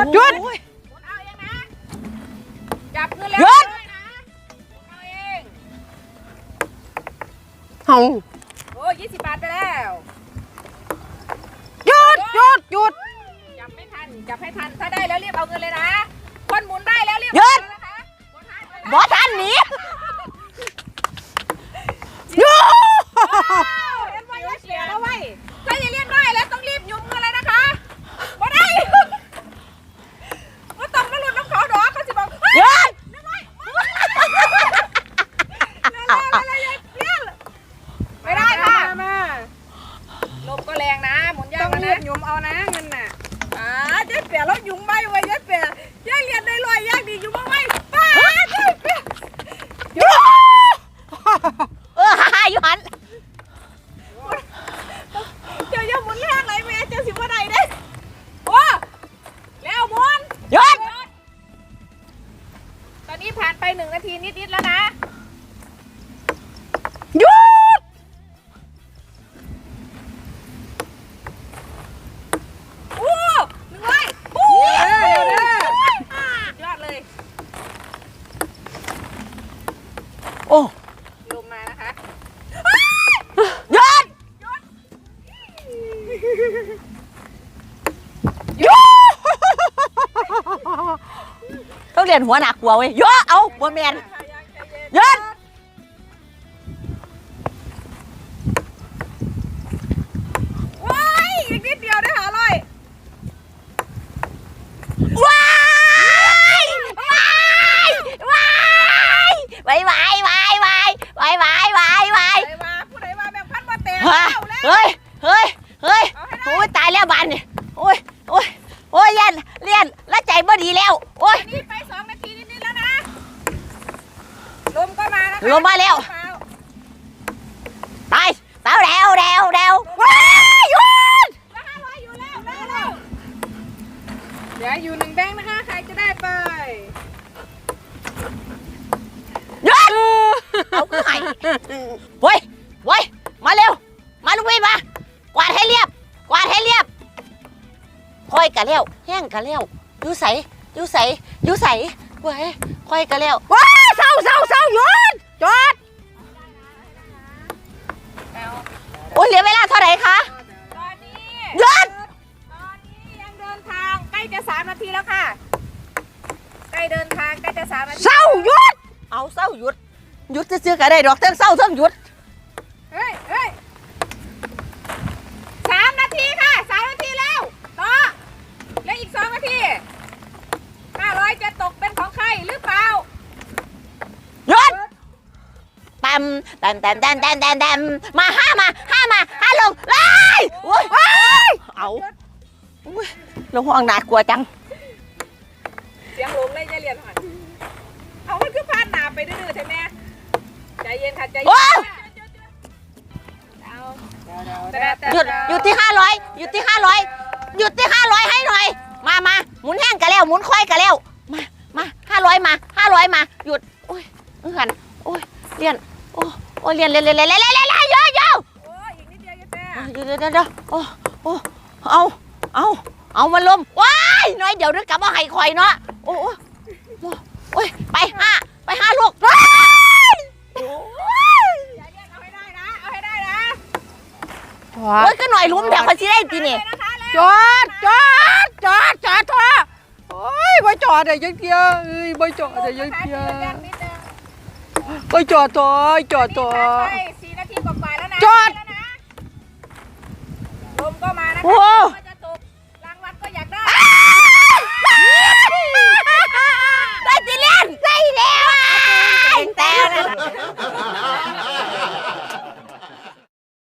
ยุดหยุดหมุนเอาเองนะ จับเงินแล้วหยุดเลยนะหมุนเอาเองเอาโอ้ยี่สิบบาทไปแล้ว หยุดหยุดหยุด จับไม่ทัน จับให้ทัน ถ้าได้แล้วรีบเอาเงินเลยนะ คนหมุนได้แล้วรีบหยุด เอาเงินนะคะหมุนทันหมุนทันบอทันหนีหยุดเห็นว่าอย่าเสียแล้วเว้ยถ้าจะเรียกได้แล้วต้องรีบยุบเงินเลยนะคะบ่ได้ว่าต้องมาหลุดน้ำเขาดอกเขาสิบอกเฮ้ย หยุด ไม่ได้ค่ะลมก็แรงนะ หมุ นยากต้องแล้วรีนะบหยุมเอานะเงินน่ะอ่าเจ๊เปียแล้วยุงใบไว้เจ๊เปียย่าเรียนได้ลอยยากดียุงบ้างไหมป้าเจ๊เปียหยุดเออฮ่าฮ่าอยู่หันเจ้าอย่าหมุนแรงเลยแม่เจ้าสิบ่ได้เด้โอ้แล้วหมุนหยุดตอนนี้ผ่านไปหนึ่งนาทีนิดๆแล้วนะ ยุดต้องเรียนหัวหนักกว่าเว้ยหยุดเอาบัวแมนหยุดว้ายอีกนิดเดียวได้หาร้อยว้ายว้ายว้ายว้ายว้ายว้ายว้ายว้ายว้ายว้ายว้ายใครมาผู้ใดมาแบ่งพันมาเตะเฮ้ยเอาแล้วเฮ้ย แล้วบันนี่โอ้ยโอ้ยโอ้ยเลียนเลียนแล้วใจบ่ดีแล้วโอ้ยอันนี้ไปสองนาทีนิดๆแล้วนะลมก็มานะคะลมมาแล้วตายเต้าเร็วเร็วเร็วว้ายหยุดแล้วห้าร้อยอยู่แล้วแล้วแล้วเดี๋ยวอยู่หนึ่งแบงค์นะคะใครจะได้ไปหยุดเอาขึ้นไปเฮ้ยเฮ้ย ค่อยกะเร็วแห้งกะเร็วอยู่ใสอยู่ใสอยู่ใสเว้ยค่อยกะเร็วว้ายเศร้าเศร้าเศร้าหยุดหยุดแล้วโอ้ยเหลือเวลาเท่าไหร่คะตอนนี้หยุดตอนนี้ยังเดินทางใกล้จะสามนาทีแล้วค่ะ ใกล้เดินทางใกล้จะสามนาทีเศร้าหยุดเอาเศร้าหยุดหยุดซื้อๆก็ได้ดอกเทั้งเศร้าเทั้งหยุดเฮ้ยเฮ้ยสามนาทีค่ะสามนาทีแล้วต่อเหลืออีกสองนาทีห้าร้อยจะตกเป็นของใครหรือเปล่า หยุดปั๊ม แตนแตนแตนแตนแตนแตนมาห้ามาห้ามาห้าลงไล่โอ้ยเอ้ยเอาอุ้ยลงห้องหนากลัวจัง เสียงลงเลยยายเรียนหันเอามันคือพานหนาไปดื้อๆใช่ไหมใจเย็นค่ะใจเย็นโอ้ยเอาเดี๋ยวเดี๋ยวแต่เดี๋ยวแต่หยุดหยุดที่ห้าร้อยหยุดที่ห้าร้อยหยุดที่ห้าร้อยให้หน่อย มามาหมุนแห้งกันแล้วหมุนค่อยกันแล้วมามาห้าร้อยมาห้าร้อยมา หยุดโอ้ยเอื้อนโอ้ยเลียนโอ้โอ้ยเลียนเลียนเลียนเลียนเลียนเลียนเลียนเลียนเยอะเยอะโอ้ยอีกนิดเดียวยายแต่เดี๋ยวเดี๋ยวเดี๋ยวเดียวโอ้โอ้เอาเอาเอามันลมว้ายน้อยเดี๋ยวนึกกลับว่าไห้คอยเนาะโอ้โอ้โอ้ยไปห้าไปห้าลูกว้ายโอ้ยใจเย็นเอาให้ได้นเอาให้ได้นะจอโอ้ดยก็หน่อยลุ้มเดี๋ยวเขาสิได้ทีนี่เลยนจอดจอดจอดจอดเถอโอ้ยบ่จอดได้ยังเดียวเอ้ยบ่จอดได้ยังเดียวนิดนึงบ่จอด ไปจอดตัวจอดตัว